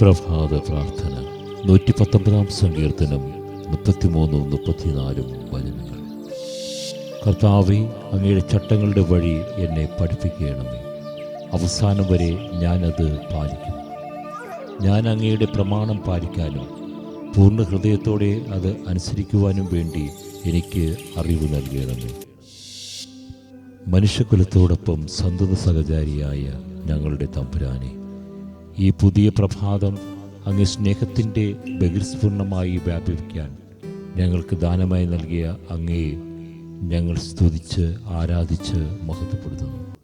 പ്രഭാത പ്രാർത്ഥന. നൂറ്റി പത്തൊമ്പതാം സങ്കീർത്തനം മുപ്പത്തിമൂന്നും മുപ്പത്തിനാലും വചനങ്ങൾ. കർത്താവെ അങ്ങയുടെ ചട്ടങ്ങളുടെ വഴി എന്നെ പഠിപ്പിക്കണമേ. അവസാനം വരെ ഞാനത് പാലിക്കും. ഞാൻ അങ്ങയുടെ പ്രമാണം പാലിക്കാനും പൂർണ ഹൃദയത്തോടെ അത് അനുസരിക്കുവാനും വേണ്ടി എനിക്ക് അറിവ് നൽകണമേ. മനുഷ്യകുലത്തോടൊപ്പം സന്തത സഹചാരിയായ ഞങ്ങളുടെ തമ്പുരാനെ ഈ പുതിയ പ്രഭാതം അങ്ങ് സ്നേഹത്തിന്റെ ബഹിർസ്ഫുരണമായി വ്യാപിപ്പിക്കാൻ ഞങ്ങൾക്ക് ദാനമായി നൽകിയ അങ്ങയെ ഞങ്ങൾ സ്തുതിച്ച് ആരാധിച്ച് മഹത്വപ്പെടുത്തുന്നു.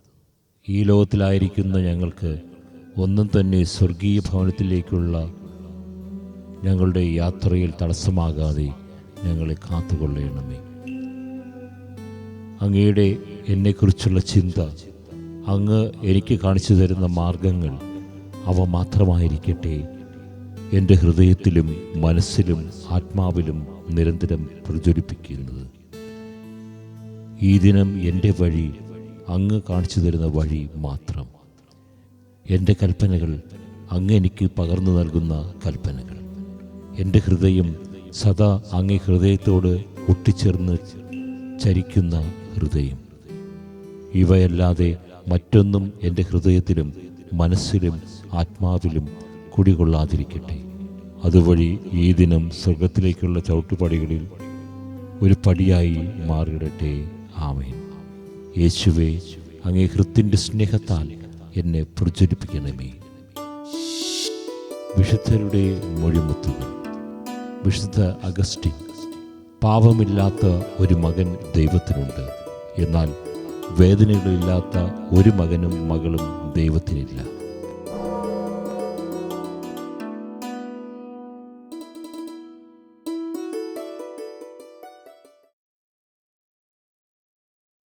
ഈ ലോകത്തിലായിരിക്കുന്ന ഞങ്ങൾക്ക് ഒന്നും തന്നെ സ്വർഗീയ ഭവനത്തിലേക്കുള്ള ഞങ്ങളുടെ യാത്രയിൽ തടസ്സമാകാതെ ഞങ്ങളെ കാത്തുകൊള്ളണമേ. അങ്ങയുടെ എന്നെക്കുറിച്ചുള്ള ചിന്ത അങ്ങ് എനിക്ക് കാണിച്ചു തരുന്ന മാർഗങ്ങൾ അവ മാത്രമായിരിക്കട്ടെ. എന്റെ ഹൃദയത്തിലും മനസ്സിലും ആത്മാവിലും നിരന്തരം പ്രചരിപ്പിക്കുന്നത് ഈ ദിനം എന്റെ വഴി അങ്ങ് കാണിച്ചു തരുന്ന വഴി മാത്രം. എന്റെ കൽപ്പനകൾ അങ്ങ് എനിക്ക് പകർന്നു നൽകുന്ന കൽപ്പനകൾ. എന്റെ ഹൃദയം സദാ അങ്ങേ ഹൃദയത്തോട് ഒട്ടിച്ചേർന്ന് ചരിക്കുന്ന ഹൃദയം. ഇവയല്ലാതെ മറ്റൊന്നും എന്റെ ഹൃദയത്തിലും മനസ്സിലും ആത്മാവിലും കുടികൊള്ളാതിരിക്കട്ടെ. അതുവഴി ഈ ദിനം സ്വർഗത്തിലേക്കുള്ള ചവിട്ടുപടികളിൽ ഒരു പടിയായി മാറിയിടട്ടെ ആമേൻ. യേശുവേ അങ്ങേ ഹൃത്തിന്റെ സ്നേഹത്താൽ എന്നെ പ്രചരിപ്പിക്കണമേ. വിശുദ്ധരുടെ മൊഴിമുത്തുകൾ. വിശുദ്ധ അഗസ്റ്റിൻ പാപമില്ലാത്ത ഒരു മകൻ ദൈവത്തിനുണ്ട്. എന്നാൽ വേദനകളില്ലാത്ത ഒരു മകനും മകളും ദൈവത്തിനില്ല.